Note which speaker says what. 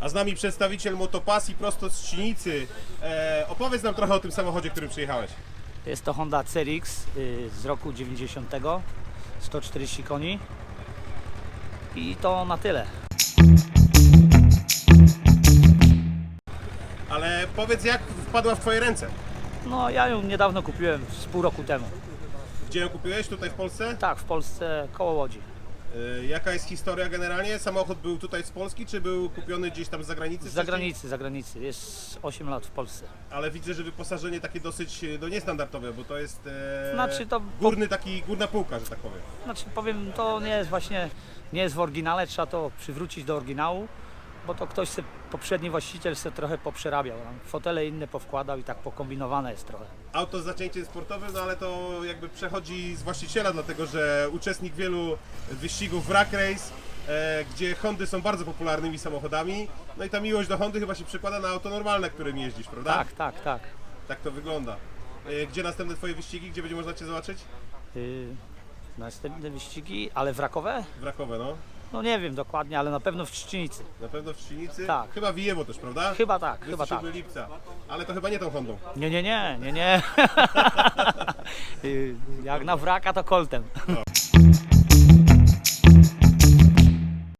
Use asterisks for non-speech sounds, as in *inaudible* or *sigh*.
Speaker 1: A z nami przedstawiciel Motopasji prosto z Trzcinicy. E, opowiedz nam trochę o tym samochodzie, którym przyjechałeś.
Speaker 2: Jest to Honda CRX y, z roku 90, 140 koni. I to na tyle.
Speaker 1: Ale powiedz, jak wpadła w Twoje ręce?
Speaker 2: No ja ją niedawno kupiłem, z pół roku temu.
Speaker 1: Gdzie ją kupiłeś? Tutaj w Polsce?
Speaker 2: Tak, w Polsce koło Łodzi.
Speaker 1: E, jaka jest historia generalnie? Samochód był tutaj z Polski, czy był kupiony gdzieś tam z zagranicy?
Speaker 2: Z zagranicy, z zagranicy. Jest 8 lat w Polsce.
Speaker 1: Ale widzę, że wyposażenie takie dosyć e, no, niestandardowe, bo to jest e,
Speaker 2: Znaczy to-
Speaker 1: górny taki, górna półka, że tak powiem.
Speaker 2: Znaczy powiem, to nie jest właśnie, nie jest w oryginale, trzeba to przywrócić do oryginału, bo to ktoś se, poprzedni właściciel se trochę poprzerabiał. Tam fotele inne powkładał i tak pokombinowane jest trochę.
Speaker 1: Auto z zacięciem sportowym, no ale to jakby przechodzi z właściciela, dlatego że uczestnik wielu wyścigów Wrack Race, e, gdzie Hondy są bardzo popularnymi samochodami, no i ta miłość do Hondy chyba się przekłada na auto normalne, którym jeździsz, prawda?
Speaker 2: Tak, tak, tak.
Speaker 1: Tak to wygląda. E, gdzie następne Twoje wyścigi, gdzie będzie można Cię zobaczyć?
Speaker 2: Yy, następne wyścigi, ale wrakowe?
Speaker 1: Wrakowe, no.
Speaker 2: No nie wiem dokładnie, ale na pewno w Trzcinicy.
Speaker 1: Na pewno w Trzcinicy.
Speaker 2: Tak.
Speaker 1: Chyba w Ijewo też, prawda?
Speaker 2: Chyba tak, chyba
Speaker 1: 27
Speaker 2: tak.
Speaker 1: lipca. Ale to chyba nie tą Hondą.
Speaker 2: Nie, nie, nie, nie, nie. Yy, *laughs* Jak na wraka to koltem.